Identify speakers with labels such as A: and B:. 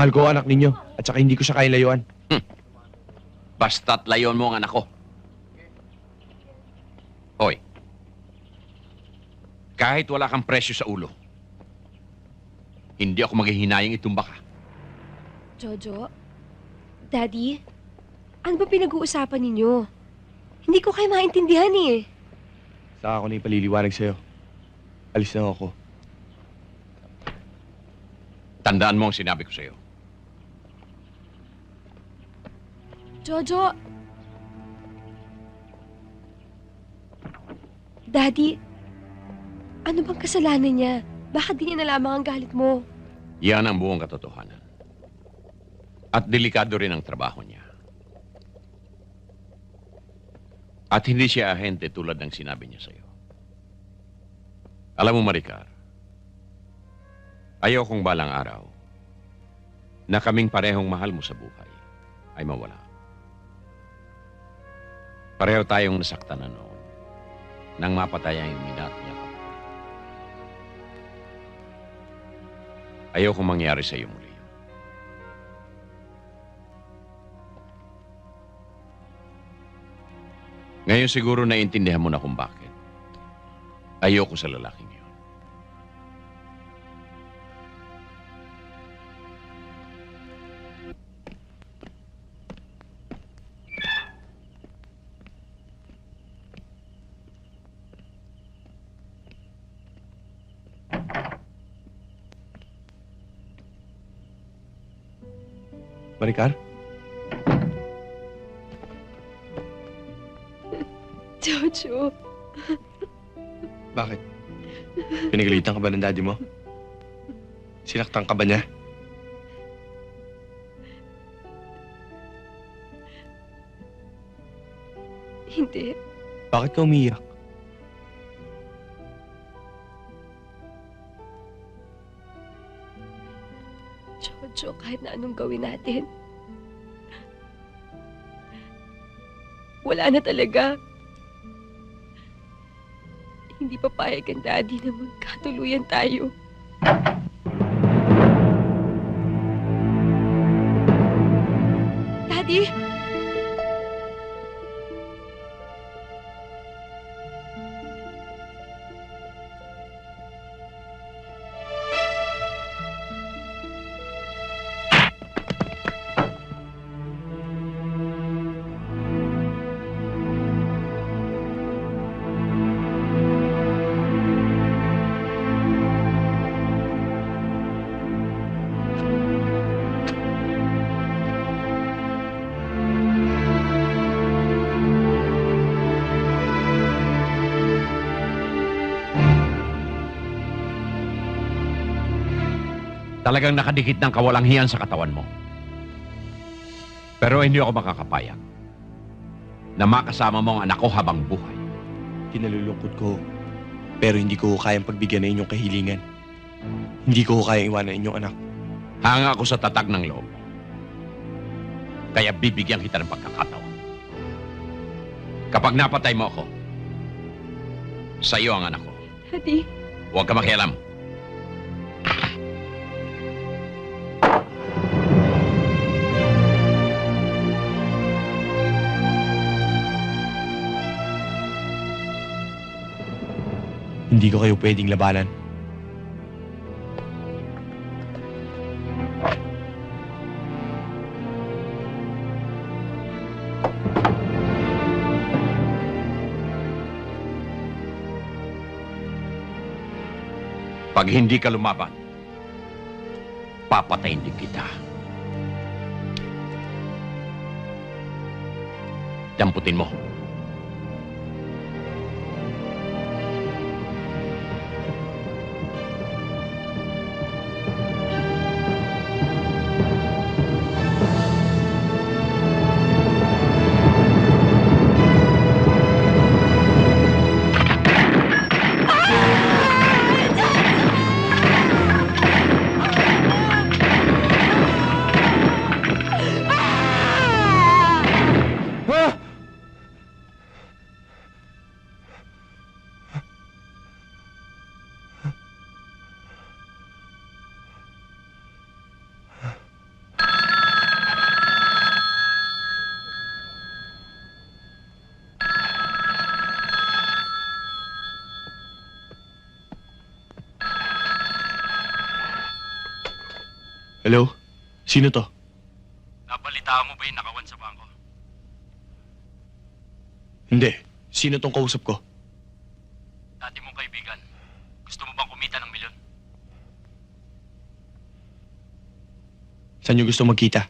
A: Mahal ko ang anak ninyo at saka hindi ko siya kaya layuan.
B: Basta't layon mo ang anak ko. Hoy. Kahit wala kang presyo sa ulo, hindi ako maghihinayang itumba ka.
C: Jojo? Daddy? Ano ba pinag-uusapan ninyo? Hindi ko kayo maintindihan eh.
A: Saka ako na ipaliliwanag sa'yo. Alis na ako.
B: Tandaan mo ang sinabi ko sa'yo.
C: Jojo! Daddy, ano bang kasalanan niya? Bakit di niya nalaman ang galit mo?
B: Yan ang buong katotohanan. At delikado rin ang trabaho niya. At hindi siya ahente tulad ng sinabi niya sa'yo. Alam mo, Maricar, ayaw kong balang araw na kaming parehong mahal mo sa buhay ay mawala. Pareho tayong nasaktan na noon nang mapatay ang minat niya. Ayaw kong mangyari sa iyo muli. Ngayon siguro naiintindihan mo na kung bakit. Ayoko sa lalaking yun.
A: Maricar?
C: Jojo,
A: Bakit? Pinagalitan ka ba ng daddy mo? Sinaktan ka ba niya?
C: hindi.
A: Bakit ka umiyak?
C: Jojo, kahit na anong gawin natin. Wala na talaga. Hindi papayag ang daddy na magkatuluyan tayo. Daddy?
B: Talagang nakadikit ng kawalang hiyan sa katawan mo. Pero hindi ako makakapayag na makasama mo ang anak ko habang buhay.
A: Kinalulungkot ko. Pero hindi ko kayang pagbigyan ng inyong kahilingan. Hindi ko kayang iwanan ang inyong anak.
B: Hanga ako sa tatag ng loob. Kaya bibigyan kita ng pagkakataon. Kapag napatay mo ako, sa iyo ang anak ko.
C: Daddy?
B: Huwag ka makialam.
A: Hindi ko kayo pwedeng labanan.
B: Pag hindi ka lumaban, papatayin din kita. Damputin mo.
A: Hello? Sino to?
D: Nabalitaan mo ba yung nakawan sa bangko?
A: Hindi. Sino tong kausap ko?
D: Dati mong kaibigan. Gusto mo bang kumita ng milyon?
A: Saan niyo gusto magkita?